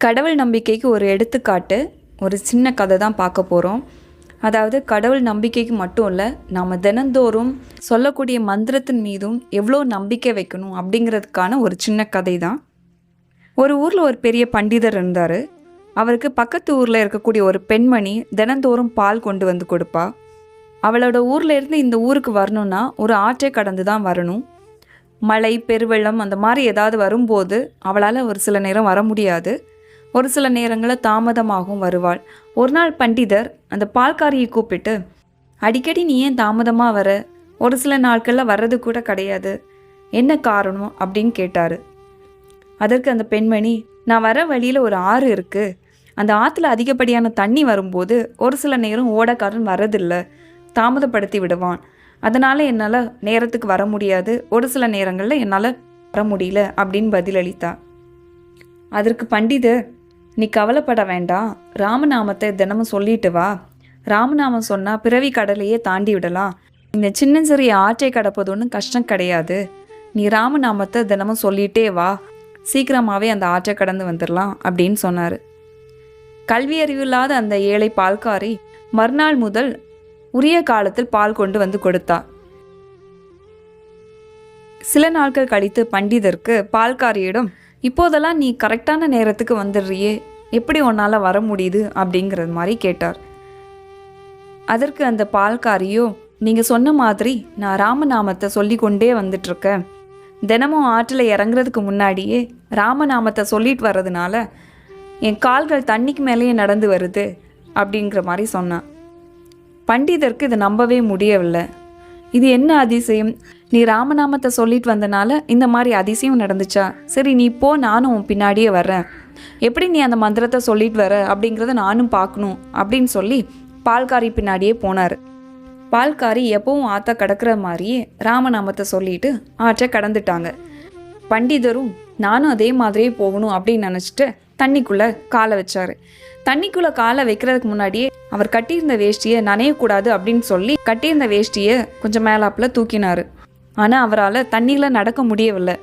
கடவுள் நம்பிக்கைக்கு ஒரு எடுத்துக்காட்டு ஒரு சின்ன கதை தான் பார்க்க போகிறோம் அதாவது கடவுள் நம்பிக்கைக்கு மட்டும் இல்லை நாம் தினந்தோறும் சொல்லக்கூடிய மந்திரத்தின் மீதும் எவ்வளோ நம்பிக்கை வைக்கணும் அப்படிங்கிறதுக்கான ஒரு சின்ன கதை தான். ஒரு ஊரில் ஒரு பெரிய பண்டிதர் இருந்தார். அவருக்கு பக்கத்து ஊரில் இருக்கக்கூடிய ஒரு பெண்மணி தினந்தோறும் பால் கொண்டு வந்து கொடுப்பா. அவளோட ஊரில் இருந்து இந்த ஊருக்கு வரணும்னா ஒரு ஆற்றை கடந்து தான் வரணும். மழை பெருவெள்ளம் அந்த மாதிரி ஏதாவது வரும்போது அவளால் ஒரு சில நேரம் வர முடியாது. ஒரு சில நேரங்களில் தாமதமாகவும் வருவாள். ஒரு நாள் பண்டிதர் அந்த பால்காரியை கூப்பிட்டு அடிக்கடி நீ ஏன் தாமதமாக வர? ஒரு சில நாட்களில் வர்றது கூட கிடையாது. என்ன காரணம்? அப்படின்னு கேட்டார். அதற்கு அந்த பெண்மணி நான் வர வழியில் ஒரு ஆறு இருக்குது அந்த ஆற்றுல அதிகப்படியான தண்ணி வரும்போது ஒரு சில நேரம் ஓடக்காரன் வரதில்லை தாமதப்படுத்தி விடுவான். அதனால் என்னால் நேரத்துக்கு வர முடியாது. ஒரு சில நேரங்களில் என்னால் வர முடியல. அப்படின்னு பதிலளித்தா. அதற்கு பண்டிதர் நீ கவலைப்பட வேண்டாம். ராமநாமத்தை தினமும் சொல்லிட்டு வா. ராமநாமம் சொன்னால் பிறவி கடலையே தாண்டி விடலாம். இந்த சின்ன சிறிய ஆற்றை கடப்பது ஒன்றும் கஷ்டம் கிடையாது. நீ ராமநாமத்தை தினமும் சொல்லிட்டே வா. சீக்கிரமாகவே அந்த ஆற்றை கடந்து வந்துடலாம் அப்படின்னு சொன்னார். கல்வி அறிவில்லாத அந்த ஏழை பால்காரி மறுநாள் முதல் உரிய காலத்தில் பால் கொண்டு வந்து கொடுத்தா. சில நாட்கள் கழித்து பண்டிதருக்கு பால்காரியிடம் இப்போதெல்லாம் நீ கரெக்டான நேரத்துக்கு வந்துடுறியே. எப்படி உன்னால் வர முடியுது அப்படிங்கிறது மாதிரி கேட்டார். அதற்கு அந்த பால்காரியோ நீங்கள் சொன்ன மாதிரி நான் ராமநாமத்தை சொல்லி கொண்டே வந்துட்டுருக்கேன். தினமும் ஆற்றில் இறங்குறதுக்கு முன்னாடியே ராமநாமத்தை சொல்லிட்டு வர்றதுனால என் கால்கள் தண்ணிக்கு மேலேயே நடந்து வருது அப்படிங்கிற மாதிரி சொன்னான். பண்டிதருக்கு இதை நம்பவே முடியவில்லை. இது என்ன அதிசயம்? நீ ராமநாமத்தை சொல்லிட்டு வந்தனால இந்த மாதிரி அதிசயம் நடந்துச்சா? சரி நீ போ நானும் உன் பின்னாடியே வர்றேன். எப்படி நீ அந்த மந்திரத்தை சொல்லிட்டு வர அப்படிங்கிறத நானும் பார்க்கணும் அப்படின்னு சொல்லி பால்காரி பின்னாடியே போனார். பால்காரி எப்பவும் ஆற்ற கடக்கிற மாதிரியே ராமநாமத்தை சொல்லிட்டு ஆற்றை கடந்துட்டாங்க. பண்டிதரும் நானும் அதே மாதிரியே போகணும் அப்படின்னு நினச்சிட்டு தண்ணிக்குள்ளே காலை வச்சாரு. தண்ணிக்குள்ளே காலை வைக்கிறதுக்கு முன்னாடியே அவர் கட்டியிருந்த வேஷ்டியை நனையக்கூடாது அப்படின்னு சொல்லி கட்டியிருந்த வேஷ்டியை கொஞ்சம் மேலாப்பில் தூக்கினார். ஆனால் அவரால் தண்ணியில் நடக்க முடியவில்லை.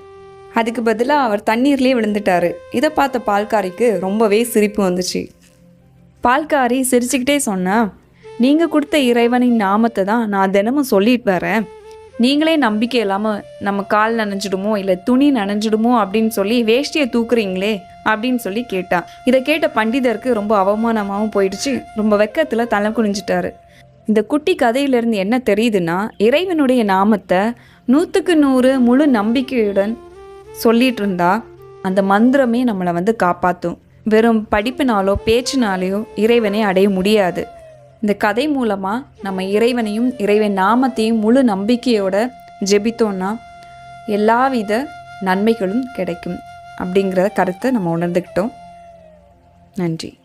அதுக்கு பதிலாக அவர் தண்ணீர்லேயே விழுந்துட்டார். இதை பார்த்த பால்காரிக்கு ரொம்பவே சிரிப்பு வந்துச்சு. பால்காரி சிரிச்சுக்கிட்டே சொன்னா நீங்கள் கொடுத்த இறைவனின் நாமத்தை தான் நான் தினமும் சொல்லிட்டு வரேன். நீங்களே நம்பிக்கை இல்லாமல் நம்ம கால் நனைஞ்சிடுமோ இல்லை துணி நனைஞ்சிடுமோ அப்படின்னு சொல்லி வேஷ்டியை தூக்குறீங்களே அப்படின்னு சொல்லி கேட்டான் இதை கேட்ட பண்டிதருக்கு ரொம்ப அவமானமாகவும் போயிடுச்சு. ரொம்ப வெக்கத்தில் தலை குனிஞ்சிட்டாரு. இந்த குட்டி கதையிலிருந்து என்ன தெரியுதுன்னா இறைவனுடைய நாமத்தை நூற்றுக்கு நூறு முழு நம்பிக்கையுடன் சொல்லிட்டு இருந்தா அந்த மந்திரமே நம்மளை வந்து காப்பாற்றும் வெறும் படிப்பினாலோ பேச்சினாலேயோ இறைவனை அடைய முடியாது. இந்த கதை மூலமாக நம்ம இறைவனையும் இறைவன் நாமத்தையும் முழு நம்பிக்கையோட ஜெபித்தோன்னா எல்லாவித நன்மைகளும் கிடைக்கும் அப்படிங்கிற கருத்தை நம்ம உணர்ந்துக்கிட்டோம். நன்றி.